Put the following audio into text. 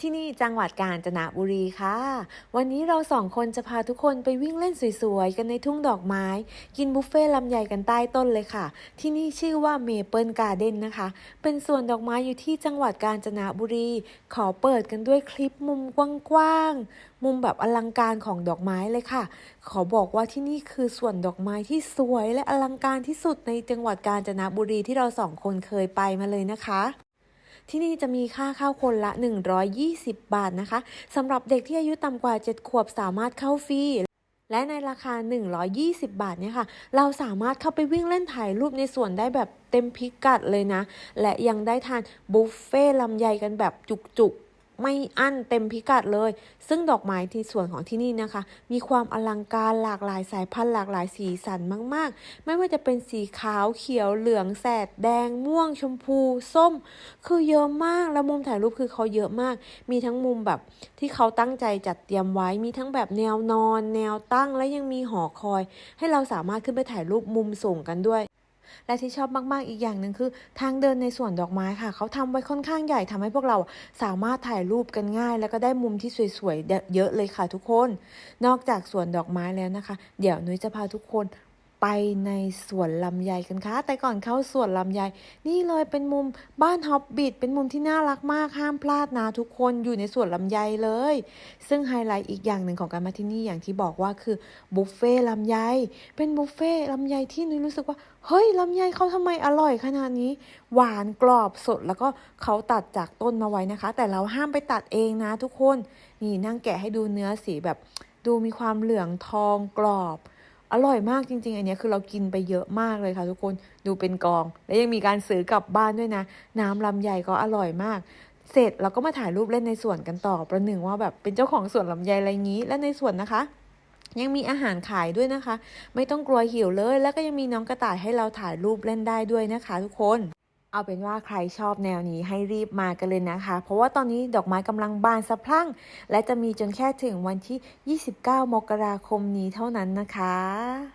ที่นี่จังหวัดกาญจนบุรีค่ะ วันนี้เราสองคนจะพาทุกคนไปวิ่งเล่นสวยๆ กันในทุ่งดอกไม้ กินบุฟเฟ่ต์ลำไยกันใต้ต้นเลยค่ะ ที่นี่ชื่อว่าเมเปิลการ์เด้นนะคะ เป็นสวนดอกไม้อยู่ที่จังหวัดกาญจนบุรี ขอเปิดกันด้วยคลิปมุมกว้างๆ มุมแบบอลังการของดอกไม้เลยค่ะ ขอบอกว่าที่นี่คือสวนดอกไม้ที่สวยและอลังการที่สุดในจังหวัดกาญจนบุรีที่เราสองคนเคยไปมาเลยนะคะ ที่นี่จะมีค่าเข้าคนละ 120 บาทนะคะสำหรับเด็กที่อายุต่ำกว่า 7 ขวบสามารถเข้าฟรีและในราคา 120 บาทเนี่ยค่ะ เราสามารถเข้าไปวิ่งเล่นถ่ายรูปในสวนได้แบบเต็มพิกัดเลยนะ และยังได้ทานบุฟเฟ่ลำไยกันแบบจุกๆ ไม่อั้นเต็มพิกัดเลย ซึ่งดอกไม้ที่สวนของที่นี่นะคะ มีความอลังการหลากหลายสายพันธุ์หลากหลายสีสันมาก ๆ ไม่ว่าจะเป็นสีขาวเขียวเหลืองแสด แดง ม่วง ชมพู ส้ม คือเยอะมาก แล้วมุมถ่ายรูปคือเขาเยอะมาก มีทั้งมุมแบบที่เขาตั้งใจจัดเตรียมไว้ มีทั้งแบบแนวนอน แนวตั้ง และยังมีหอคอย ให้เราสามารถขึ้นไปถ่ายรูปมุมสูงกันด้วย และที่ชอบมากๆอีกอย่างหนึ่งคือ ทางเดินในสวนดอกไม้ค่ะ เขาทำไว้ค่อนข้างใหญ่ทำให้พวกเราสามารถถ่ายรูปกันง่าย แล้วก็ได้มุมที่สวยๆเยอะเลยค่ะทุกคน นอกจากสวนดอกไม้แล้วนะคะ เดี๋ยวนุ้ยจะพาทุกคน ไปในสวนลำไยกันค่ะ แต่ก่อนเข้าสวนลำไย นี่เลยเป็นมุมบ้านฮอบบิทเป็นมุมที่น่ารักมากห้ามพลาดนะทุกคนอยู่ในสวนลำไยเลย ซึ่งไฮไลท์อีกอย่างหนึ่งของการมาที่นี่อย่างที่บอกว่าคือบุฟเฟ่ลำไย เป็นบุฟเฟ่ลำไยที่นุ้ยรู้สึกว่าเฮ้ยลำไยเขาทำไมอร่อยขนาดนี้ หวานกรอบสดแล้วก็เขาตัดจากต้นมาไว้นะคะ แต่เราห้ามไปตัดเองนะทุกคน นี่นั่งแกะให้ดูเนื้อสีแบบ ดูมีความเหลืองทองกรอบ อร่อยมากจริงๆ อันนี้คือเรากินไปเยอะมากเลยค่ะทุกคนดูเป็นกอง และยังมีการซื้อกลับบ้านด้วยนะ น้ำลำไยก็อร่อยมาก เสร็จเราก็มาถ่ายรูปเล่นในสวนกันต่อ ประหนึ่งว่าแบบเป็นเจ้าของสวนลำไยอะไรงี้ และในสวนนะคะ ยังมีอาหารขายด้วยนะคะ ไม่ต้องกลัวหิวเลย แล้วก็ยังมีน้องกระต่ายให้เราถ่ายรูปเล่นได้ด้วยนะคะ ทุกคน เอาเป็นว่าใครชอบแนวนี้ให้รีบมากันเลยนะคะ เพราะว่าตอนนี้ดอกไม้กำลังบานสะพรั่ง และจะมีจนแค่ถึงวันที่ 29 มกราคมนี้เท่านั้นนะคะ